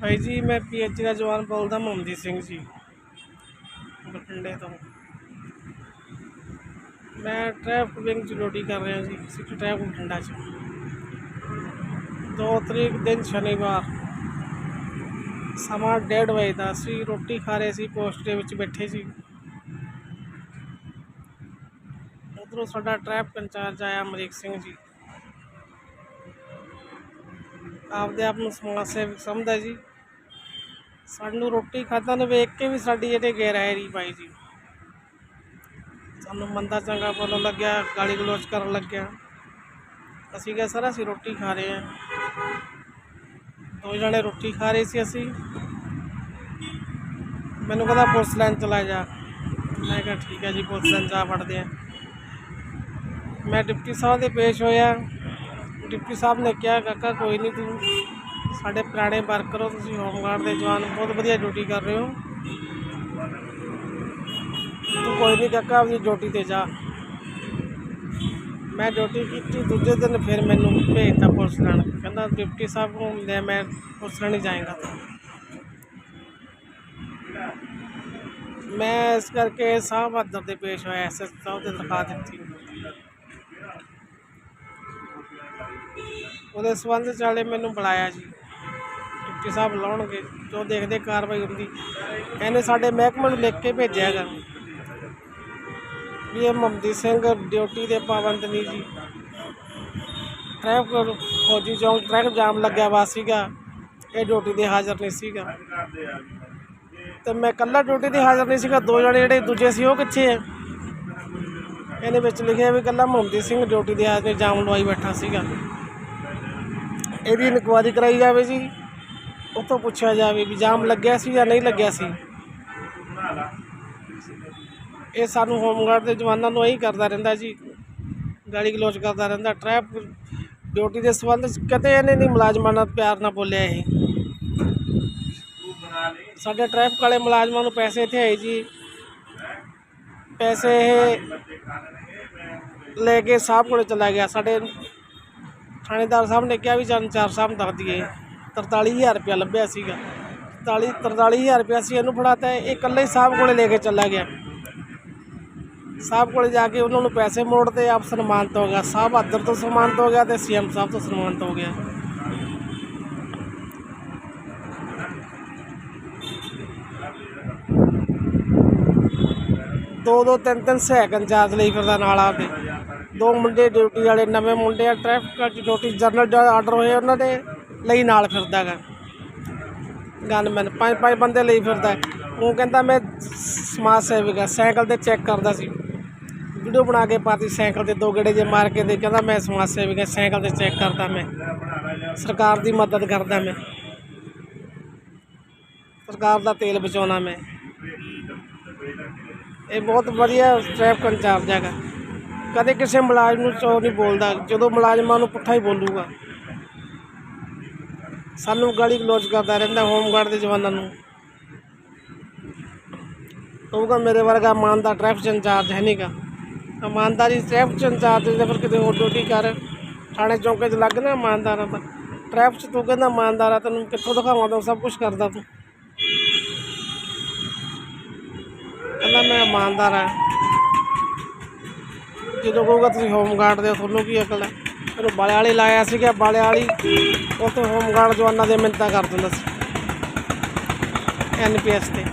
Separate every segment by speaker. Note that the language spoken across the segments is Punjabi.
Speaker 1: ਭਾਈ ਜੀ, ਮੈਂ ਪੀਐਚ ਦਾ ਜਵਾਨ ਬੋਲਦਾ ਮੁਹੰਮਦੀ ਸਿੰਘ ਜੀ, ਬਠਿੰਡੇ ਤੋਂ। ਮੈਂ ਟ੍ਰੈਫਿਕ ਵਿੰਗ 'ਚ ਡਿਊਟੀ ਕਰ ਰਿਹਾ ਜੀ, ਸਿਟੀ ਟ੍ਰੈਫਿਕ ਬਠਿੰਡਾ 'ਚ। ਦੋ ਤਰੀਕ ਦਿਨ ਸ਼ਨੀਵਾਰ, ਸਮਾਂ 1:30 ਵਜੇ ਦਾ। ਸੀ ਰੋਟੀ ਖਾ ਰਹੇ ਸੀ ਪੋਸਟ ਦੇ ਵਿੱਚ ਬੈਠੇ ਸੀ। ਉਧਰੋਂ ਸਾਡਾ ਟ੍ਰੈਫਿਕ ਇੰਚਾਰਜ ਆਇਆ ਅਮਰੀਕ ਸਿੰਘ ਜੀ। ਆਪਦੇ ਆਪ ਨੂੰ ਸਮਾਜ ਸੇਵਕ ਸਮਝਦਾ ਜੀ। ਸਾਨੂੰ ਰੋਟੀ ਖਾਧਾ ਨੂੰ ਵੇਖ ਕੇ ਵੀ ਸਾਡੀ ਜਿਹੜੇ ਗੈਰਹਾਇਰੀ ਪਾਈ ਜੀ। ਸਾਨੂੰ ਮੰਦਾ ਚੰਗਾ ਬੋਲਣ ਲੱਗਿਆ, ਗਾਲੀ ਗਲੋਚ ਕਰਨ ਲੱਗਿਆ। ਅਸੀਂ ਕਿਹਾ, ਸਰ, ਅਸੀਂ ਰੋਟੀ ਖਾ ਰਹੇ ਹਾਂ। ਦੋ ਜਣੇ ਰੋਟੀ ਖਾ ਰਹੇ ਸੀ ਅਸੀਂ। ਮੈਨੂੰ ਕਹਿੰਦਾ, ਪੁਲਿਸ ਲਾਈਨ ਚਲਾ ਜਾ। ਮੈਂ ਕਿਹਾ, ਠੀਕ ਹੈ ਜੀ, ਪੁਲਿਸ ਲਾਈਨ ਜਾ ਫੜਦੇ ਆ ਮੈਂ ਡਿਪਟੀ ਸਾਹਿਬ ਦੇ ਪੇਸ਼ ਹੋਇਆ। ਡਿਪਟੀ ਸਾਹਿਬ ਨੇ ਕਿਹਾ, ਕਾਕਾ, ਕੋਈ ਨਹੀਂ ਤੂੰ ਸਾਡੇ ਪੁਰਾਣੇ ਵਰਕਰ ਹੋ, ਤੁਸੀਂ ਹੋਮਗਾਰਡ ਦੇ ਜਵਾਨ ਬਹੁਤ ਵਧੀਆ ਡਿਊਟੀ ਕਰ ਰਹੇ ਹੋ। ਤੂੰ ਕੋਈ ਨਹੀਂ ਕਾਕਾ, ਆਪਣੀ ਡਿਊਟੀ ਤੇ ਜਾ। ਮੈਂ ਡਿਊਟੀ ਕੀਤੀ, ਦੂਜੇ ਦਿਨ ਫਿਰ ਮੈਨੂੰ ਭੇਜਤਾ ਪੁਲਿਸ ਲੈਣ ਕਹਿੰਦਾ, ਡਿਪਟੀ ਸਾਹਿਬ ਨੂੰ ਲੈ, ਮੈਂ ਪੁਲਿਸ ਲੈਣ ਹੀ ਜਾਏਗਾ ਮੈਂ ਇਸ ਕਰਕੇ ਸਾਹ ਬਹਾਦਰ ਦੇ ਪੇਸ਼ ਹੋਇਆ ਐਸਐਸ ਸਾਹਿਬ ਤੇ ਦਰਖਾਸਤ ਦਿੱਤੀ। ਉਹਦੇ ਸੰਬੰਧ ਚ ਵਾਲੇ ਮੈਨੂੰ ਬੁਲਾਇਆ ਜੀ। ਡਿਪਟੀ ਸਾਹਿਬ ਲਾਉਣਗੇ, ਜੋ ਦੇਖਦੇ ਕਾਰਵਾਈ ਹੁੰਦੀ। ਇਹਨੇ ਸਾਡੇ ਮਹਿਕਮੇ ਨੂੰ ਲਿਖ ਕੇ ਭੇਜਿਆ ਗਾ ਵੀ ਇਹ ਮਮਦੀ ਸਿੰਘ ਡਿਊਟੀ ਦੇ ਪਾਬੰਦ ਨਹੀਂ ਜੀ। ਟ੍ਰੈਫਿਕ ਫੌਜੀ ਚੌਂਕ, ਟ੍ਰੈਫਿਕ ਜਾਮ ਲੱਗਿਆ ਵਾ ਸੀਗਾ। ਇਹ ਡਿਊਟੀ ਦੇ ਹਾਜ਼ਰ ਨਹੀਂ ਸੀਗਾ। ਤੇ ਮੈਂ ਇਕੱਲਾ ਡਿਊਟੀ ਤੇ ਹਾਜ਼ਰ ਨਹੀਂ ਸੀਗਾ, ਦੋ ਜਣੇ ਜਿਹੜੇ ਦੂਜੇ ਸੀ, ਉਹ ਕਿੱਥੇ ਆ? ਇਹਨੇ ਵਿੱਚ ਲਿਖਿਆ ਵੀ ਇਕੱਲਾ ਮਮਦੀ ਸਿੰਘ ਡਿਊਟੀ ਦੇ ਹਾਜ਼ਰ ਜਾਮ ਲਵਾਈ ਬੈਠਾ ਸੀਗਾ। ਇਹਦੀ ਇਨਕੁਆਇਰੀ ਕਰਾਈ ਜਾਵੇ ਜੀ। ਉੱਥੋਂ ਪੁੱਛਿਆ ਜਾਵੇ ਵੀ ਜਾਮ ਲੱਗਿਆ ਸੀ ਜਾਂ ਨਹੀਂ ਲੱਗਿਆ ਸੀ। ਇਹ ਸਾਨੂੰ ਹੋਮਗਾਰਡ ਦੇ ਜਵਾਨਾਂ ਨੂੰ ਇਹੀ ਕਰਦਾ ਰਹਿੰਦਾ ਜੀ। ਗਾਲੀ ਗਲੋਚ ਕਰਦਾ ਰਹਿੰਦਾ। ਟ੍ਰੈਫਿਕ ਡਿਊਟੀ ਦੇ ਸੰਬੰਧ ਕਦੇ ਇਹਨੇ ਨਹੀਂ ਮੁਲਾਜ਼ਮਾਂ ਨਾਲ ਪਿਆਰ ਨਾਲ ਬੋਲਿਆ ਇਹ। ਸਾਡੇ ਟ੍ਰੈਫਿਕ ਵਾਲੇ ਮੁਲਾਜ਼ਮਾਂ ਨੂੰ ਪੈਸੇ ਇੱਥੇ ਆਏ ਜੀ। ਪੈਸੇ ਇਹ ਲੈ ਕੇ ਸਾਹਿਬ ਕੋਲ ਚਲਾ ਗਿਆ। ਸਾਡੇ ਥਾਣੇਦਾਰ ਸਾਹਿਬ ਨੇ ਕਿਹਾ ਵੀ ਜਨ ਚਾਰ ਸਾਹਿਬ ਨੂੰ ਦੱਸ ਦਈਏ। 43000 ਰੁਪਇਆ ਲੱਭਿਆ ਸੀਗਾ। 43 43000 ਰੁਪਇਆ ਸੀ ਇਹਨੂੰ ਫੜਾਤਾ। ਇਹ ਇਕੱਲੇ ਸਾਹਿਬ ਕੋਲੇ ਲੈ ਕੇ ਚਲਾ ਗਿਆ। ਸਾਹਿਬ ਕੋਲੇ ਜਾ ਕੇ ਉਹਨਾਂ ਨੂੰ ਪੈਸੇ ਮੋੜਤੇ ਆਪ ਸਨਮਾਨਿਤ ਹੋ ਗਿਆ। ਸਾਹਿਬ ਬਹਾਦਰ ਤੋਂ ਸਨਮਾਨਿਤ ਹੋ ਗਿਆ ਤੇ ਸੀਐਮ ਸਾਹਿਬ ਤੋਂ ਸਨਮਾਨਿਤ ਹੋ ਗਿਆ। ਦੋ ਦੋ ਤਿੰਨ ਤਿੰਨ ਸਹਾਇਕ ਇੰਚਾਰਜ ਲਈ ਫਿਰਦਾ ਨਾਲ ਆਪਦੇ। ਦੋ ਮੁੰਡੇ ਡਿਊਟੀ ਵਾਲੇ, ਨਵੇਂ ਮੁੰਡੇ ਆ, ਟ੍ਰੈਫਿਕ ਦੀ ਡਿਊਟੀ, ਜਨਰਲ ਦਾ ਆਰਡਰ ਹੋਏ ਉਹਨਾਂ ਦੇ ਲਈ ਨਾਲ ਫਿਰਦਾ ਗਾ। ਗਨਮੈਨ ਪੰਜ ਪੰਜ ਬੰਦੇ ਲਈ ਫਿਰਦਾ। ਉਹ ਕਹਿੰਦਾ ਮੈਂ ਸਮਾਜ ਸੇਵਕ ਆ, ਸਾਈਕਲ ਤੇ ਚੈੱਕ ਕਰਦਾ ਸੀ। ਵੀਡੀਓ ਬਣਾ ਕੇ ਪਾਤੀ ਸਾਈਕਲ ਤੇ, ਦੋ ਗੇੜੇ ਜੇ ਮਾਰ ਕੇ ਦੇ ਕਹਿੰਦਾ ਮੈਂ ਸਮਾਜ ਸੇਵਕ ਆ, ਸਾਈਕਲ ਤੇ ਚੈੱਕ ਕਰਦਾ ਮੈਂ। ਸਰਕਾਰ ਦੀ ਮਦਦ ਕਰਦਾ ਮੈਂ। ਸਰਕਾਰ ਦਾ ਤੇਲ ਬਚਾਉਣਾ ਮੈਂ। ਇਹ ਬਹੁਤ ਵਧੀਆ ਟ੍ਰੈਫਿਕ ਇੰਚਾਰਜ ਹੈਗਾ। ਕਦੇ ਕਿਸੇ ਮੁਲਾਜ਼ਮ ਨੂੰ ਚੋਰ ਨਹੀਂ ਬੋਲਦਾ, ਜਦੋਂ ਮੁਲਾਜ਼ਮਾਂ ਨੂੰ ਪੁੱਠਾ ਹੀ ਬੋਲੂਗਾ। ਸਾਨੂੰ ਗਾਲੀ ਗਲੋਚ ਕਰਦਾ ਰਹਿੰਦਾ ਹੋਮਗਾਰਡ ਦੇ ਜਵਾਨਾਂ ਨੂੰ। ਕਹੂਗਾ, ਮੇਰੇ ਵਰਗਾ ਇਮਾਨਦਾਰ ਟ੍ਰੈਫਿਕ ਇੰਚਾਰਜ ਹੈ ਨਹੀਂਗਾ ਇਮਾਨਦਾਰੀ ਟ੍ਰੈਫਿਕ ਇੰਚਾਰਜ ਦੇ ਫਿਰ ਕਿਤੇ ਹੋਰ ਡਿਊਟੀ ਕਰ। ਥਾਣੇ ਚੌਂਕੇ 'ਚ ਲੱਗ ਨਾ ਇਮਾਨਦਾਰਾਂ ਦਾ। ਟ੍ਰੈਫਿਕ 'ਚ ਤੂੰ ਕਹਿੰਦਾ ਇਮਾਨਦਾਰ ਆ, ਤੈਨੂੰ ਕਿੱਥੋਂ ਦਿਖਾਵਾਂ ਤੂੰ ਸਭ ਕੁਝ ਕਰਦਾ ਤੂੰ। ਕਹਿੰਦਾ, ਮੈਂ ਇਮਾਨਦਾਰ ਆ। ਜਦੋਂ ਕਹੂਗਾ ਤੁਸੀਂ ਹੋਮਗਾਰਡ ਦੇ ਤੁਹਾਨੂੰ ਕੀ ਅਕਲ ਹੈ? ਇਹਨੂੰ ਬਾਲੇ ਵਾਲੀ ਲਾਇਆ ਸੀਗਾ ਬਾਲੇ ਵਾਲੀ ਉੱਥੇ ਹੋਮਗਾਰਡ ਜਵਾਨਾਂ ਦੇ ਮਿੰਤਾ ਕਰ ਦਿੰਦਾ ਸੀ। ਐਨਪੀਐਸ ਤੇ।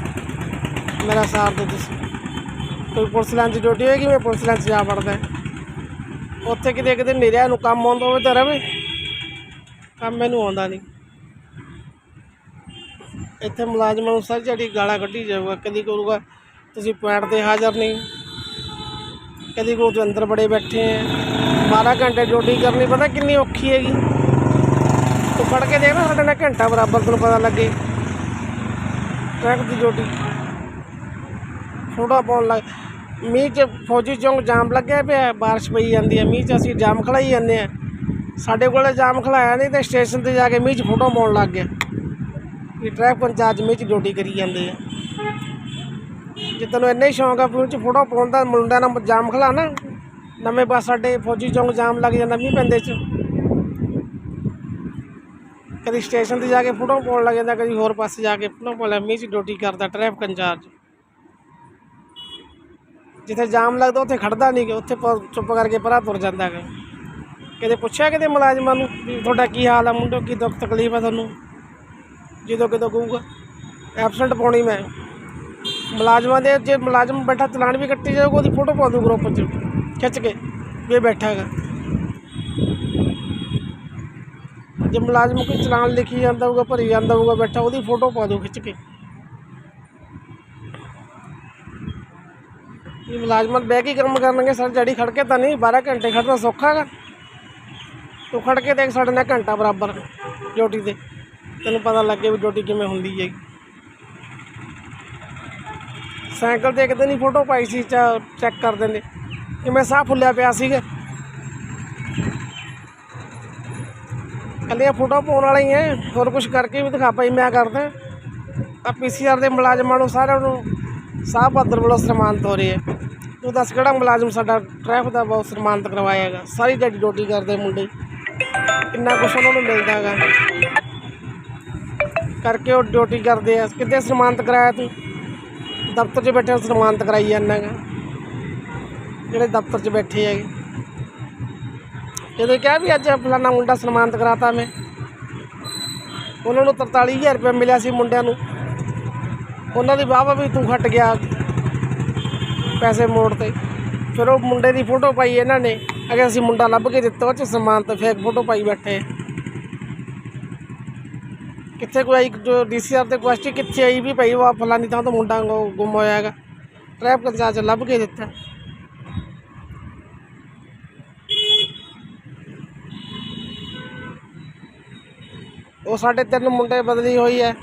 Speaker 1: ਮੇਰਾ ਸਾਥ ਦੇ ਤੁਸੀਂ। ਕੋਈ ਪੁਲਿਸ ਲਾਈਨ 'ਚ ਡਿਊਟੀ ਹੋਏਗੀ ਮੈਂ ਪੁਲਿਸ ਲਾਈਨ 'ਚ ਜਾ ਵੜਦਾ ਉੱਥੇ ਕਿਤੇ ਕਿਤੇ ਨਿਰਿਆ ਨੂੰ ਕੰਮ ਆਉਂਦਾ ਹੋਵੇ ਤਾਂ ਰਵੇ। ਕੰਮ ਮੈਨੂੰ ਆਉਂਦਾ ਨਹੀਂ। ਇੱਥੇ ਮੁਲਾਜ਼ਮਾਂ ਨੂੰ ਸਾਰੀ ਜਿਹੜੀ ਗਾਲਾਂ ਕੱਢੀ ਜਾਊਗਾ, ਕਦੀ ਕਹੂਗਾ, ਤੁਸੀਂ ਪੁਆਇੰਟ ਤੇ ਹਾਜ਼ਰ ਨਹੀਂ। ਕਦੀ ਕਹੂ ਤੂੰ ਅੰਦਰ ਬੜੇ ਬੈਠੇ ਆ। 12 ਘੰਟੇ ਡਿਊਟੀ ਕਰਨੀ, ਪਤਾ ਕਿੰਨੀ ਔਖੀ ਹੈਗੀ। ਤੂੰ ਫੜ ਕੇ ਦੇਖ ਨਾ, ਸਾਡੇ ਨਾਲ ਘੰਟਾ ਬਰਾਬਰ ਤੈਨੂੰ ਪਤਾ ਲੱਗੇ। ਟਰੈਕ ਦੀ ਡਿਊਟੀ। ਫੋਟੋ ਪਾਉਣ ਲੱਗ, ਮੀਂਹ 'ਚ ਫੌਜੀ ਚੌਂਕ ਜਾਮ ਲੱਗਿਆ ਪਿਆ, ਬਾਰਿਸ਼ ਪਈ ਜਾਂਦੀ ਹੈ ਮੀਂਹ 'ਚ ਅਸੀਂ ਜਾਮ ਖੜਾਈ ਜਾਂਦੇ ਆ। ਸਾਡੇ ਕੋਲੇ ਜਾਮ ਖੜਾਇਆ ਨਹੀਂ ਤੇ ਸਟੇਸ਼ਨ ਤੇ ਜਾ ਕੇ ਮੀਂਹ 'ਚ ਫੋਟੋ ਪਾਉਣ ਲੱਗ ਗਿਆ। ਵੀ ਟ੍ਰੈਫਿਕ ਇੰਚਾਰਜ ਮੀਂਹ 'ਚ ਡਿਊਟੀ ਕਰੀ ਜਾਂਦੇ ਆ। ਜੇ ਤੈਨੂੰ ਇੰਨਾ ਹੀ ਸ਼ੌਂਕ ਆ ਵੀ ਚ ਫੋਟੋ ਪਾਉਣ ਦਾ, ਮੁੰਡਿਆਂ ਨਾਲ ਜਾਮ ਖਲਾ ਨਾ, ਨਵੇਂ ਬੱਸ ਸਾਡੇ ਫੌਜੀ ਚੌਂਕ ਜਾਮ ਲੱਗ ਜਾਂਦਾ ਮੀਂਹ ਪੈਂਦੇ ਚ। ਕਦੀ ਸਟੇਸ਼ਨ ਤੇ ਜਾ ਕੇ ਫੋਟੋ ਪਾਉਣ ਲੱਗ ਜਾਂਦਾ, ਕਦੀ ਹੋਰ ਪਾਸੇ ਜਾ ਕੇ ਫੋਟੋ ਪਾਉਣ ਲੱਗ ਮੀਂਹ 'ਚ ਡਿਊਟੀ ਕਰਦਾ ਟ੍ਰੈਫਿਕ ਇੰਚਾਰਜ। ਜਿੱਥੇ ਜਾਮ ਲੱਗਦਾ ਉੱਥੇ ਖੜਦਾ ਨਹੀਂ ਗਾ, ਉੱਥੇ ਚੁੱਪ ਕਰਕੇ ਪਰਾਂ ਤੁਰ ਜਾਂਦਾ ਹੈਗਾ ਕਦੇ ਪੁੱਛਿਆ ਕਿਤੇ ਮੁਲਾਜ਼ਮਾਂ ਨੂੰ ਵੀ ਤੁਹਾਡਾ ਕੀ ਹਾਲ ਆ ਮੁੰਡੋ ਕੀ ਦੁੱਖ ਤਕਲੀਫ ਆ ਤੁਹਾਨੂੰ? ਜਦੋਂ ਕਿਦੋਂ ਕਹੂਗਾ? ਐਬਸੈਂਟ ਪਾਉਣੀ ਮੈਂ। ਮੁਲਾਜ਼ਮਾਂ ਦੇ ਜੇ ਮੁਲਾਜ਼ਮ ਬੈਠਾ ਚਲਾਨ ਵੀ ਕੱਟੀ ਜਾਊਗਾ, ਉਹਦੀ ਫੋਟੋ ਪਾ ਦੂ ਗਰੁੱਪ 'ਚ, ਖਿੱਚ ਕੇ, ਵੀ ਬੈਠਾ ਹੈਗਾ। ਜੇ ਮੁਲਾਜ਼ਮ ਕੋਈ ਚਲਾਨ ਲਿਖੀ ਜਾਂਦਾ ਹੋਊਗਾ, ਭਰੀ ਜਾਂਦਾ ਹੋਊਗਾ, ਬੈਠਾ, ਉਹਦੀ ਫੋਟੋ ਪਾ ਦੂ ਖਿੱਚ ਕੇ। ਇਹ ਮੁਲਾਜ਼ਮਾਂ ਬਹਿ ਕੇ ਹੀ ਕੰਮ ਕਰਨਗੇ, ਸਰ ਜੜੀ ਖੜ ਕੇ ਤਾਂ ਨਹੀਂ 12 ਘੰਟੇ ਖੜਨਾ ਸੌਖਾ ਹੈਗਾ। ਤੂੰ ਖੜ ਕੇ ਦੇਖ ਸਾਡੇ ਨਾਲ ਘੰਟਾ ਬਰਾਬਰ, ਡਿਊਟੀ ਤੇ। ਤੈਨੂੰ ਪਤਾ ਲੱਗੇ ਵੀ ਡਿਊਟੀ ਕਿਵੇਂ ਹੁੰਦੀ ਹੈ ਸਾਈਕਲ ਤੇ ਇੱਕ ਦਿਨ ਹੀ ਫੋਟੋ ਪਾਈ ਸੀ ਚੈੱਕ ਕਰ ਦਿੰਦੇ। ਕਿਵੇਂ ਸਾਹ ਫੁੱਲਿਆ ਪਿਆ ਸੀਗਾ। ਕੱਲੀਆਂ ਫੋਟੋ ਪਾਉਣ ਵਾਲਾ ਹੀ ਹੈ ਹੋਰ ਕੁਝ ਕਰਕੇ ਵੀ ਦਿਖਾ ਪਾਈ ਮੈਂ ਕਰਦਾ। ਆ ਪੀਸੀਆਰ ਦੇ ਮੁਲਾਜ਼ਮਾਂ ਨੂੰ ਸਾਰਿਆਂ ਨੂੰ ਸਾਹ ਬਹਾਦਰ ਵੱਲੋਂ ਸਨਮਾਨਿਤ ਹੋ ਰਹੀ ਹੈ ਤੂੰ ਦੱਸ ਕਿਹੜਾ ਮੁਲਾਜ਼ਮ ਸਾਡਾ ਟ੍ਰੈਫਿਕ ਦਾ ਬਹੁਤ ਸਨਮਾਨਿਤ ਕਰਵਾਇਆ ਹੈਗਾ ਸਾਰੀ ਦਿਹਾੜੀ ਡਿਊਟੀ ਕਰਦੇ ਮੁੰਡੇ। ਕਿੰਨਾ ਕੁਛ ਉਹਨਾਂ ਨੂੰ ਮਿਲਦਾ ਹੈਗਾ। ਕਰਕੇ ਉਹ ਡਿਊਟੀ ਕਰਦੇ ਆ। ਕਿੱਦੇ ਸਨਮਾਨਿਤ ਕਰਾਇਆ ਤੂੰ? ਦਫ਼ਤਰ 'ਚ ਬੈਠੇ ਸਨਮਾਨਿਤ ਕਰਾਈ ਜਾਂਦਾ ਹੈਗਾ। ਜਿਹੜੇ ਦਫ਼ਤਰ 'ਚ ਬੈਠੇ ਹੈਗੇ। ਜਦੋਂ ਕਿਹਾ ਵੀ ਅੱਜ ਫਲਾਣਾ ਮੁੰਡਾ ਸਨਮਾਨਿਤ ਕਰਾਤਾ ਮੈਂ। ਉਹਨਾਂ ਨੂੰ 43000 ਰੁਪਏ ਮਿਲਿਆ ਸੀ ਮੁੰਡਿਆਂ ਨੂੰ। ਉਹਨਾਂ ਦੀ ਵਾਹ ਵਾਹ ਵੀ ਤੂੰ ਖੱਟ ਗਿਆ ਪੈਸੇ ਮੋੜ ਤੇ। ਫਿਰ ਉਹ ਮੁੰਡੇ ਦੀ ਫੋਟੋ ਪਾਈ ਇਹਨਾਂ ਨੇ। ਅਗੇ ਅਸੀਂ ਮੁੰਡਾ ਲੱਭ ਕੇ ਦਿੱਤਾ, ਉਹ ਚ ਸਨਮਾਨਿਤ ਫੇਕ ਫੋਟੋ ਪਾਈ ਬੈਠੇ ਕਿੱਥੇ ਕੋਈ ਜੋ ਡੀਸੀਆਰ ਤੇ ਕੁਐਸਟੀ ਕਿੱਥੇ ਆਈ ਵੀ ਭਾਈ ਵਾ ਫਲਾਨੀ ਥਾਂ ਤੋਂ ਮੁੰਡਾ ਗੁ- ਗੁੰਮ ਹੋਇਆ ਹੈਗਾ। ਟ੍ਰੈਫਿਕ ਇੰਚਾਰਜ ਲੱਭ ਕੇ ਦਿੱਤਾ। ਉਹ ਸਾਡੇ ਤਿੰਨ ਮੁੰਡੇ ਬਦਲੀ ਹੋਈ ਹੈ।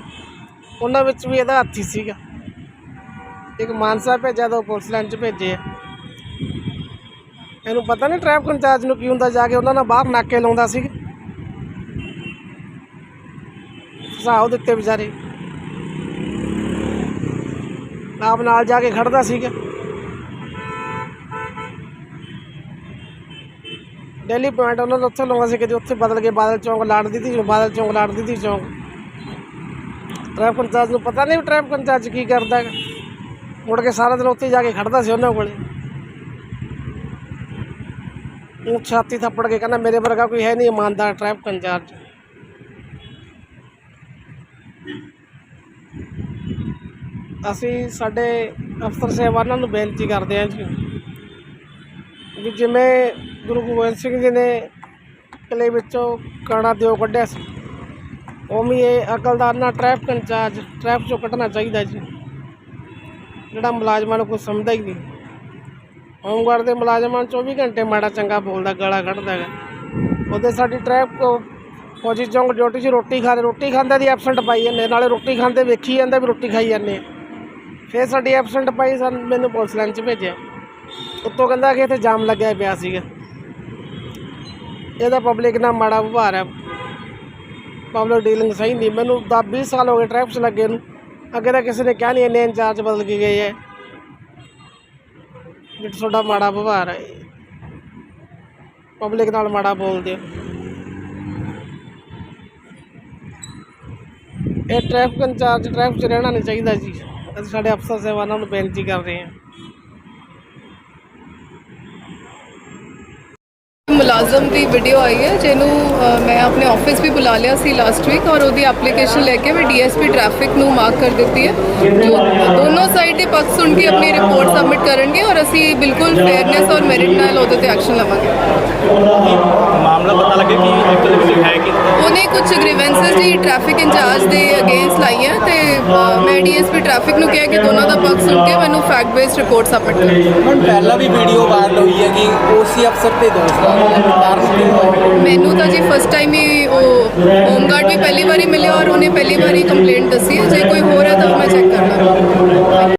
Speaker 1: ਉਹਨਾਂ ਵਿੱਚ ਵੀ ਇਹਦਾ ਹੱਥੀ ਸੀਗਾ। ਇੱਕ ਮਾਨਸਾ ਭੇਜਿਆ ਦੋ ਪੁਲਿਸ ਲਾਈਨ 'ਚ ਭੇਜੇ ਆ। ਇਹਨੂੰ ਪਤਾ ਨਹੀਂ ਟ੍ਰੈਫਿਕ ਇੰਚਾਰਜ ਨੂੰ ਕੀ ਹੁੰਦਾ, ਜਾ ਕੇ ਉਹਨਾਂ ਨਾਲ ਬਾਹਰ ਨਾਕੇ ਲਾਉਂਦਾ ਸੀ ਫਸਾਓ ਦਿੱਤੇ ਵਿਚਾਰੇ। ਆਪ ਨਾਲ ਜਾ ਕੇ ਖੜਦਾ ਸੀਗਾ। ਡੇਲੀ ਪੁਆਇੰਟ ਉਹਨਾਂ ਨੇ ਉੱਥੇ ਲਾਉਂਦਾ ਸੀ, ਕਦੇ ਉੱਥੇ ਬਦਲ ਕੇ ਬਾਦਲ ਚੌਂਕ ਲਾੜ ਦਿੱਤੀ ਬਾਦਲ ਚੌਂਕ ਲਾੜ ਦਿੱਤੀ ਚੌਂਕ। ਟ੍ਰੈਫਿਕ ਇੰਚਾਰਜ ਨੂੰ ਪਤਾ ਨਹੀਂ ਟ੍ਰੈਫਿਕ ਇੰਚਾਰਜ ਕੀ ਕਰਦਾ ਹੈਗਾ ਮੁੜ ਕੇ ਸਾਰਾ ਦਿਨ ਉੱਥੇ ਜਾ ਕੇ ਖੜਦਾ ਸੀ ਉਹਨਾਂ ਕੋਲੇ। ਉਹ ਛਾਤੀ ਥੱਪੜ ਕੇ ਕਹਿੰਦਾ, ਮੇਰੇ ਵਰਗਾ ਕੋਈ ਹੈ ਨਹੀਂ ਇਮਾਨਦਾਰ ਟ੍ਰੈਫਿਕ ਇੰਚਾਰਜ। ਅਸੀਂ ਸਾਡੇ ਅਫਸਰ ਸਾਹਿਬਾਨਾਂ ਨੂੰ ਬੇਨਤੀ ਕਰਦੇ ਹਾਂ ਜੀ ਵੀ ਜਿਵੇਂ ਗੁਰੂ ਗੋਬਿੰਦ ਸਿੰਘ ਜੀ ਨੇ ਕਿਲੇ ਵਿੱਚੋਂ ਕਾਣਾ ਦਿਓ ਕੱਢਿਆ ਸੀ, ਉਵੇਂ ਇਹ ਅਕਲਦਾਰ ਨਾਲ ਟ੍ਰੈਫਿਕ ਇੰਚਾਰਜ, ਟ੍ਰੈਫਿਕ ਚੋਂ ਕੱਢਣਾ ਚਾਹੀਦਾ ਜੀ। ਜਿਹੜਾ ਮੁਲਾਜ਼ਮਾਂ ਨੂੰ ਕੋਈ ਸਮਝਦਾ ਹੀ ਨਹੀਂ। ਹੋਮਗਾਰਡ ਦੇ ਮੁਲਾਜ਼ਮਾਂ ਨੂੰ 24 ਘੰਟੇ ਮਾੜਾ ਚੰਗਾ ਬੋਲਦਾ, ਗਾਲਾਂ ਕੱਢਦਾ ਹੈਗਾ। ਉਹਦੇ ਸਾਡੀ ਟ੍ਰੈਫਿਕ ਫੌਜੀ ਚੌਂਕ ਡਿਊਟੀ 'ਚ ਰੋਟੀ ਖਾ, ਰੋਟੀ ਖਾਂਦੇ ਦੀ ਐਬਸੈਂਟ ਪਾਈ ਜਾਂਦੇ, ਨਾਲੇ ਰੋਟੀ ਖਾਂਦੇ ਵੇਖੀ ਜਾਂਦਾ ਵੀ ਰੋਟੀ ਖਾਈ ਜਾਂਦੇ ਆ। ਫਿਰ ਸਾਡੀ ਐਬਸੈਂਟ ਪਾਈ ਸਾਨੂੰ, ਮੈਨੂੰ ਪੁਲਿਸ ਲਾਈਨ 'ਚ ਭੇਜਿਆ। ਉੱਤੋਂ ਕਹਿੰਦਾ ਕਿ ਇੱਥੇ ਜਾਮ ਲੱਗਿਆ ਪਿਆ ਸੀਗਾ। ਇਹਦਾ ਪਬਲਿਕ ਨਾਲ ਮਾੜਾ ਵਿਵਹਾਰ ਹੈ ਪਬਲਿਕ ਡੀਲਿੰਗ ਸਹੀ ਨਹੀਂ। ਮੈਨੂੰ 10 20 ਸਾਲ ਹੋ ਗਏ ਟ੍ਰੈਫਿਕ 'ਚ ਲੱਗੇ ਨੂੰ। ਅੱਗੇ ਤਾਂ ਕਿਸੇ ਨੇ ਕਿਹਾ ਨਹੀਂ ਇੰਨੇ ਇੰਚਾਰਜ ਬਦਲ ਕੇ ਗਏ ਹੈ ਜਿਹੜਾ ਤੁਹਾਡਾ ਮਾੜਾ ਵਿਵਹਾਰ ਹੈ ਪਬਲਿਕ ਨਾਲ ਮਾੜਾ ਬੋਲਦੇ ਹੋ ਇਹ ਟ੍ਰੈਫਿਕ ਇੰਚਾਰਜ ਟ੍ਰੈਫਿਕ 'ਚ ਰਹਿਣਾ ਨਹੀਂ ਚਾਹੀਦਾ ਜੀ। ਅਸੀਂ ਸਾਡੇ ਅਫਸਰ ਸਾਹਿਬਾਨਾਂ ਨੂੰ ਬੇਨਤੀ ਕਰ ਰਹੇ ਹਾਂ।
Speaker 2: ਮੁਲਾਜ਼ਮ ਦੀ ਵੀਡੀਓ ਆਈ ਹੈ ਜਿਹਨੂੰ ਮੈਂ ਆਪਣੇ ਆਫਿਸ ਵੀ ਬੁਲਾ ਲਿਆ ਸੀ ਲਾਸਟ ਵੀਕ ਔਰ ਉਹਦੀ ਐਪਲੀਕੇਸ਼ਨ ਲੈ ਕੇ ਮੈਂ ਡੀਐਸਪੀ ਟ੍ਰੈਫਿਕ ਨੂੰ ਮਾਰਕ ਕਰ ਦਿੱਤੀ ਹੈ। ਜੋ ਦੋਨੋਂ ਸਾਈਡ ਦੇ ਪੱਖ ਸੁਣ ਕੇ ਆਪਣੀ ਰਿਪੋਰਟ ਸਬਮਿਟ ਕਰਨਗੇ ਔਰ ਅਸੀਂ ਬਿਲਕੁਲ ਫੇਅਰਨੈਸ ਔਰ ਮੈਰਿਟ ਨਾਲ ਉਹਦੇ ਤੇ ਐਕਸ਼ਨ ਲਵਾਂਗੇ।
Speaker 3: ਮਾਮਲਾ ਪਤਾ ਲੱਗੇ ਕਿ ਹੈ
Speaker 2: ਉਹਨੇ ਕੁਝ ਗ੍ਰੀਵੈਂਸਸ ਦੀ ਟ੍ਰੈਫਿਕ ਇੰਚਾਰਜ ਦੇ ਅਗੇਂਸਟ ਲਾਈਆਂ ਮੈਂ ਡੀਐਸਪੀ ਟ੍ਰੈਫਿਕ ਨੂੰ ਕਿਹਾ ਕਿ ਦੋਨਾਂ ਦਾ ਪੱਖ ਸੁਣ ਕੇ ਮੈਨੂੰ ਫੈਕਟ ਬੇਸਡ ਰਿਪੋਰਟ ਸਬਮਿਟ ਕਰੋ।
Speaker 4: ਹੁਣ ਪਹਿਲਾਂ ਵੀ ਵੀਡੀਓ ਵਾਇਰਲ ਹੋਈ ਹੈ ਕਿ ਓਸੀ ਅਫਸਰ ਤੇ ਦੋਸ਼ ਲਾ ਰਹੇ ਨੇ ਕਾਰਨ ਕੀ ਹੋਇਆ?
Speaker 2: ਮੈਨੂੰ ਤਾਂ ਜੀ ਫਸਟ ਟਾਈਮ ਹੀ ਉਹ ਹੋਮਗਾਰਡ ਵੀ ਪਹਿਲੀ ਵਾਰੀ ਮਿਲਿਆ ਔਰ ਉਹਨੇ ਪਹਿਲੀ ਵਾਰੀ ਕੰਪਲੇਂਟ ਦੱਸੀ ਜੇ ਕੋਈ ਹੋਰ ਹੈ ਤਾਂ ਮੈਂ ਚੈੱਕ ਕਰ ਲਾਂਗੀ